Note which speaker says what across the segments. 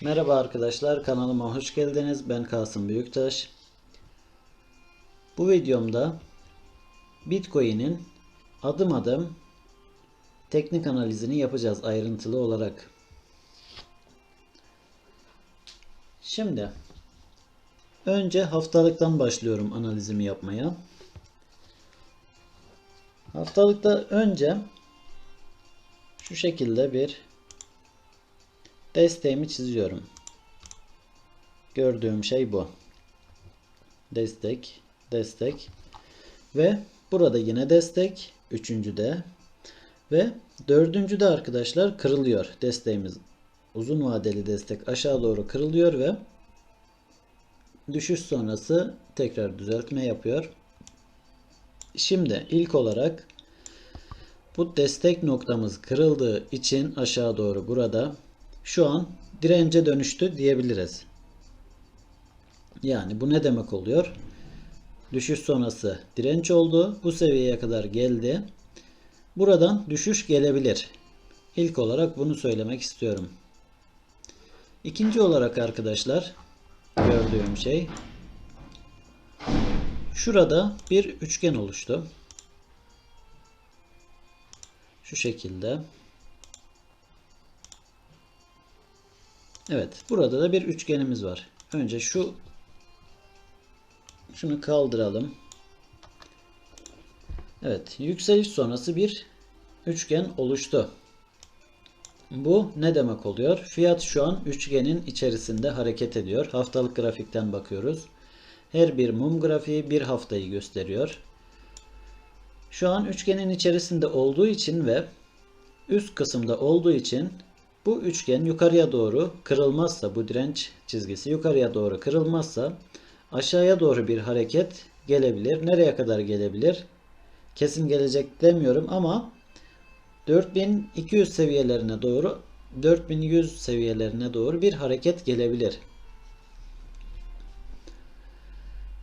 Speaker 1: Merhaba arkadaşlar kanalıma hoş geldiniz. Ben Kasım Büyüktaş. Bu videomda Bitcoin'in adım adım teknik analizini yapacağız ayrıntılı olarak. Şimdi önce haftalıktan başlıyorum analizimi yapmaya. Haftalıkta önce şu şekilde bir desteğimi çiziyorum. Gördüğüm şey bu. Destek, destek ve burada yine destek, üçüncü de ve dördüncü de arkadaşlar kırılıyor. Desteğimiz uzun vadeli destek aşağı doğru kırılıyor ve düşüş sonrası tekrar düzeltme yapıyor. Şimdi ilk olarak bu destek noktamız kırıldığı için aşağı doğru burada şu an dirence dönüştü diyebiliriz. Yani bu ne demek oluyor? Düşüş sonrası direnç oldu. Bu seviyeye kadar geldi. Buradan düşüş gelebilir. İlk olarak bunu söylemek istiyorum. İkinci olarak arkadaşlar gördüğüm şey şurada bir üçgen oluştu. Şu şekilde. Evet, burada da bir üçgenimiz var. Önce şu şunu kaldıralım. Evet, yükseliş sonrası bir üçgen oluştu. Bu ne demek oluyor? Fiyat şu an üçgenin içerisinde hareket ediyor. Haftalık grafikten bakıyoruz. Her bir mum grafiği bir haftayı gösteriyor. Şu an üçgenin içerisinde olduğu için ve üst kısımda olduğu için bu üçgen yukarıya doğru kırılmazsa bu direnç çizgisi yukarıya doğru kırılmazsa aşağıya doğru bir hareket gelebilir. Nereye kadar gelebilir? Kesin gelecek demiyorum ama 4200 seviyelerine doğru 4100 seviyelerine doğru bir hareket gelebilir.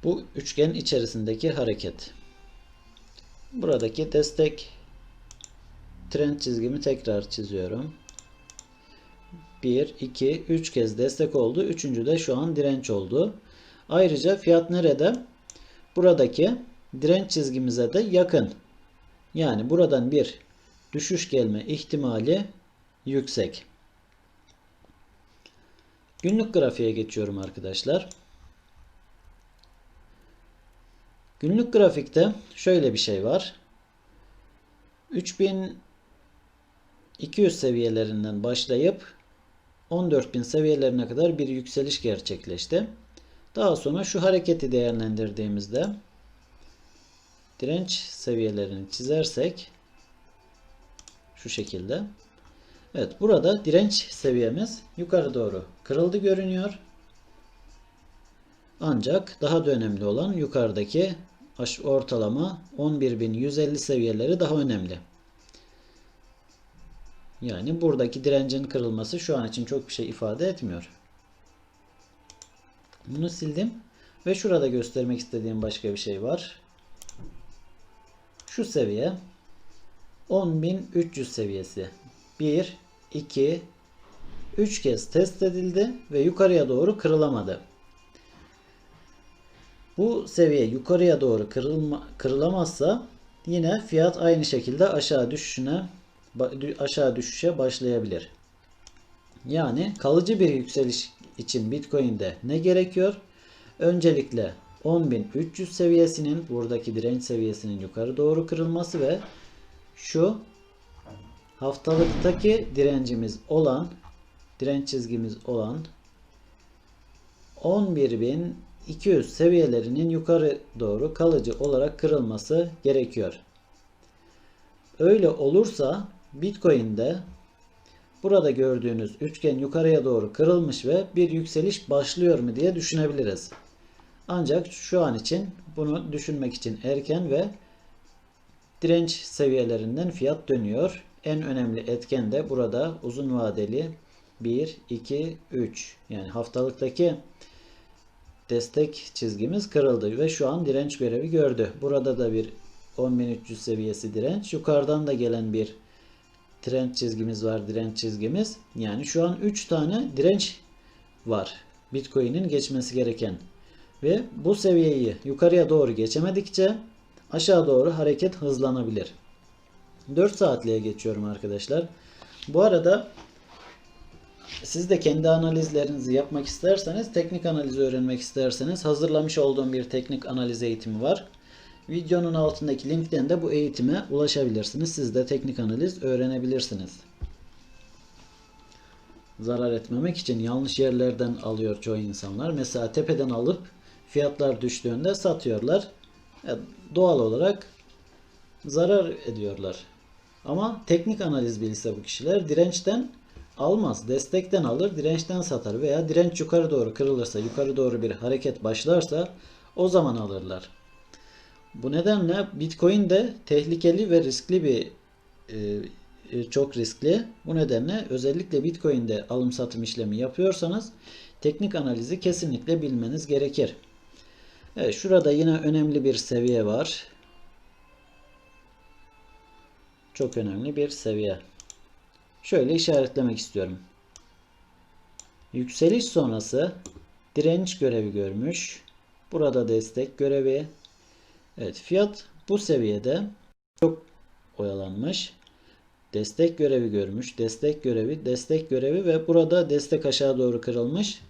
Speaker 1: Bu üçgen içerisindeki hareket. Buradaki destek trend çizgimi tekrar çiziyorum. 1, 2, 3 kez destek oldu. Üçüncü de şu an direnç oldu. Ayrıca fiyat nerede? Buradaki direnç çizgimize de yakın. Yani buradan bir düşüş gelme ihtimali yüksek. Günlük grafiğe geçiyorum arkadaşlar. Günlük grafikte şöyle bir şey var. 3200 seviyelerinden başlayıp 14.000 seviyelerine kadar bir yükseliş gerçekleşti. Daha sonra şu hareketi değerlendirdiğimizde direnç seviyelerini çizersek şu şekilde. Evet burada direnç seviyemiz yukarı doğru kırıldı görünüyor. Ancak daha da önemli olan yukarıdaki ortalama 11.150 seviyeleri daha önemli. Yani buradaki direncin kırılması şu an için çok bir şey ifade etmiyor. Bunu sildim. Ve şurada göstermek istediğim başka bir şey var. Şu seviye 10.300 seviyesi. 1, 2, 3 kez test edildi ve yukarıya doğru kırılamadı. Bu seviye yukarıya doğru kırılma, kırılamazsa yine fiyat aynı şekilde aşağı düşüşüne aşağı düşüşe başlayabilir. Yani kalıcı bir yükseliş için Bitcoin'de ne gerekiyor? Öncelikle 10.300 seviyesinin buradaki direnç seviyesinin yukarı doğru kırılması ve şu haftalıktaki direncimiz olan direnç çizgimiz olan 11.200 seviyelerinin yukarı doğru kalıcı olarak kırılması gerekiyor. Öyle olursa Bitcoin'de burada gördüğünüz üçgen yukarıya doğru kırılmış ve bir yükseliş başlıyor mu diye düşünebiliriz. Ancak şu an için bunu düşünmek için erken ve direnç seviyelerinden fiyat dönüyor. En önemli etken de burada uzun vadeli 1, 2, 3 yani haftalıktaki destek çizgimiz kırıldı ve şu an direnç görevi gördü. Burada da bir 10.300 seviyesi direnç. Yukarıdan da gelen bir trend çizgimiz var. Direnç çizgimiz. Yani şu an 3 tane direnç var. Bitcoin'in geçmesi gereken. Ve bu seviyeyi yukarıya doğru geçemedikçe aşağı doğru hareket hızlanabilir. 4 saatliğe geçiyorum arkadaşlar. Bu arada siz de kendi analizlerinizi yapmak isterseniz, teknik analizi öğrenmek isterseniz hazırlamış olduğum bir teknik analiz eğitimi var. Videonun altındaki linkten de bu eğitime ulaşabilirsiniz. Siz de teknik analiz öğrenebilirsiniz. Zarar etmemek için yanlış yerlerden alıyor çoğu insanlar. Mesela tepeden alıp fiyatlar düştüğünde satıyorlar. E, Doğal olarak zarar ediyorlar. Ama teknik analiz bilse bu kişiler dirençten almaz. Destekten alır, dirençten satar veya direnç yukarı doğru kırılırsa, yukarı doğru bir hareket başlarsa o zaman alırlar. Bu nedenle Bitcoin de tehlikeli ve riskli bir e, e, çok riskli. Bu nedenle özellikle Bitcoin'de alım satım işlemi yapıyorsanız teknik analizi kesinlikle bilmeniz gerekir. Evet, şurada yine önemli bir seviye var. Çok önemli bir seviye. Şöyle işaretlemek istiyorum. Yükseliş sonrası direnç görevi görmüş. Burada destek görevi. Evet fiyat bu seviyede çok oyalanmış. Destek görevi görmüş. Destek görevi, destek görevi ve burada destek aşağı doğru kırılmış.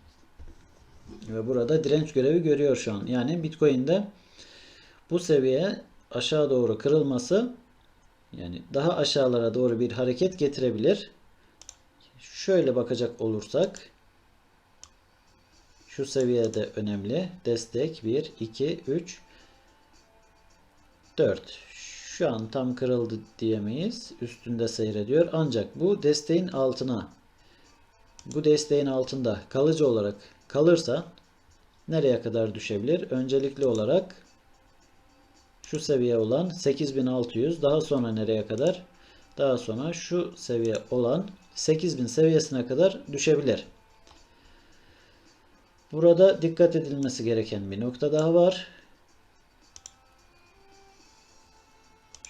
Speaker 1: Ve burada direnç görevi görüyor şu an. Yani Bitcoin'de bu seviye aşağı doğru kırılması yani daha aşağılara doğru bir hareket getirebilir. Şöyle bakacak olursak şu seviyede önemli. Destek 1, 2, 3, 4. Şu an tam kırıldı diyemeyiz. Üstünde seyrediyor. Ancak bu desteğin altına bu desteğin altında kalıcı olarak kalırsa nereye kadar düşebilir? Öncelikli olarak şu seviye olan 8600 daha sonra nereye kadar? Daha sonra şu seviye olan 8000 seviyesine kadar düşebilir. Burada dikkat edilmesi gereken bir nokta daha var.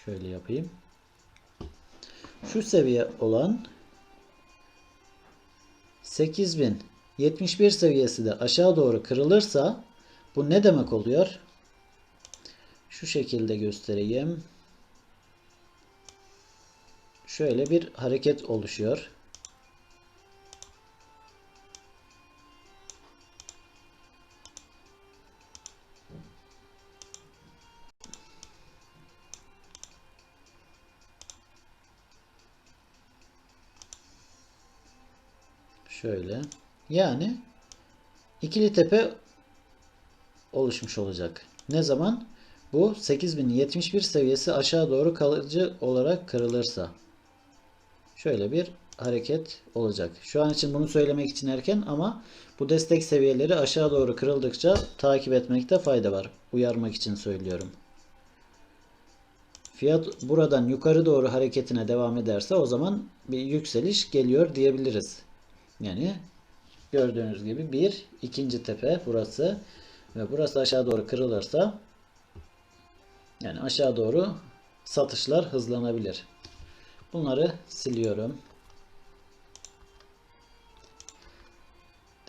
Speaker 1: Şöyle yapayım. Şu seviye olan 8071 seviyesi de aşağı doğru kırılırsa bu ne demek oluyor? Şu şekilde göstereyim. Şöyle bir hareket oluşuyor. Şöyle. Yani ikili tepe oluşmuş olacak. Ne zaman? Bu 8071 seviyesi aşağı doğru kalıcı olarak kırılırsa. Şöyle bir hareket olacak. Şu an için bunu söylemek için erken ama bu destek seviyeleri aşağı doğru kırıldıkça takip etmekte fayda var. Uyarmak için söylüyorum. Fiyat buradan yukarı doğru hareketine devam ederse o zaman bir yükseliş geliyor diyebiliriz. Yani gördüğünüz gibi bir ikinci tepe burası ve burası aşağı doğru kırılırsa yani aşağı doğru satışlar hızlanabilir. Bunları siliyorum.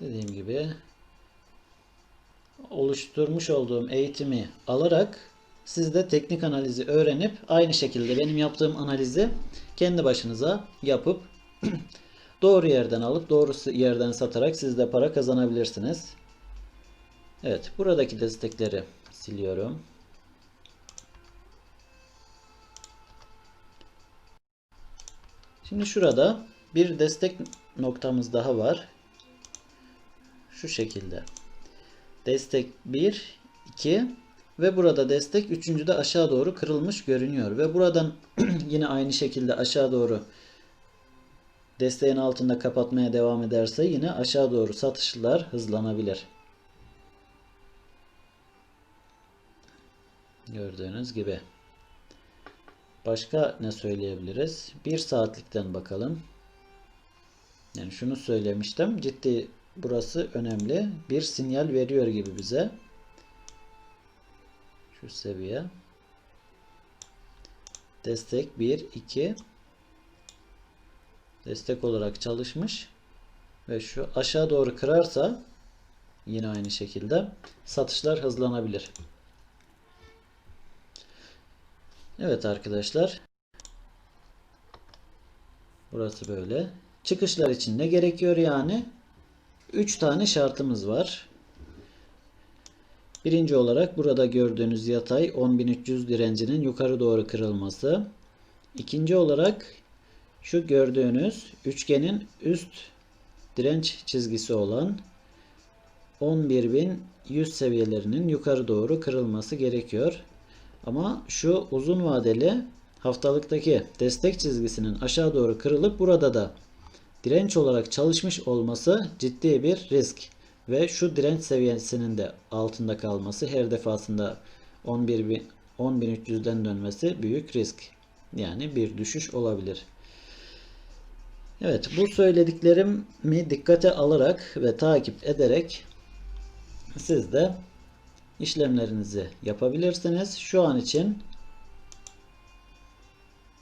Speaker 1: Dediğim gibi oluşturmuş olduğum eğitimi alarak siz de teknik analizi öğrenip aynı şekilde benim yaptığım analizi kendi başınıza yapıp doğru yerden alıp doğru yerden satarak siz de para kazanabilirsiniz. Evet buradaki destekleri siliyorum. Şimdi şurada bir destek noktamız daha var. Şu şekilde. Destek 1, 2 ve burada destek üçüncü de aşağı doğru kırılmış görünüyor. Ve buradan yine aynı şekilde aşağı doğru desteğin altında kapatmaya devam ederse yine aşağı doğru satışlar hızlanabilir. Gördüğünüz gibi. Başka ne söyleyebiliriz? Bir saatlikten bakalım. Yani şunu söylemiştim. Ciddi burası önemli. Bir sinyal veriyor gibi bize. Şu seviye. Destek 1, 2. Destek olarak çalışmış. ve şu aşağı doğru kırarsa yine aynı şekilde satışlar hızlanabilir. Evet arkadaşlar. Burası böyle. Çıkışlar için ne gerekiyor yani? 3 tane şartımız var. Birinci olarak burada gördüğünüz yatay 10.300 direncinin yukarı doğru kırılması. İkinci olarak şu gördüğünüz üçgenin üst direnç çizgisi olan 11.100 seviyelerinin yukarı doğru kırılması gerekiyor. Ama şu uzun vadeli haftalıktaki destek çizgisinin aşağı doğru kırılıp burada da direnç olarak çalışmış olması ciddi bir risk ve şu direnç seviyesinin de altında kalması her defasında 11.000 10.300'den dönmesi büyük risk. Yani bir düşüş olabilir. Evet bu söylediklerimi dikkate alarak ve takip ederek siz de işlemlerinizi yapabilirsiniz. Şu an için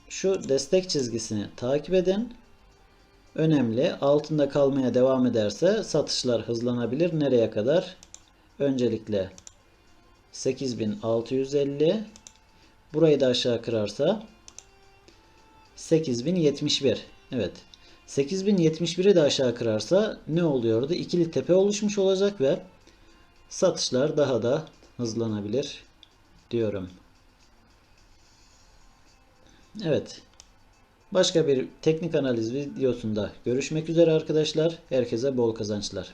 Speaker 1: şu destek çizgisini takip edin. Önemli. Altında kalmaya devam ederse satışlar hızlanabilir. Nereye kadar? Öncelikle 8650 burayı da aşağı kırarsa 8071 evet 8071'i de aşağı kırarsa ne oluyordu? İkili tepe oluşmuş olacak ve satışlar daha da hızlanabilir diyorum. Evet. Başka bir teknik analiz videosunda görüşmek üzere arkadaşlar. Herkese bol kazançlar.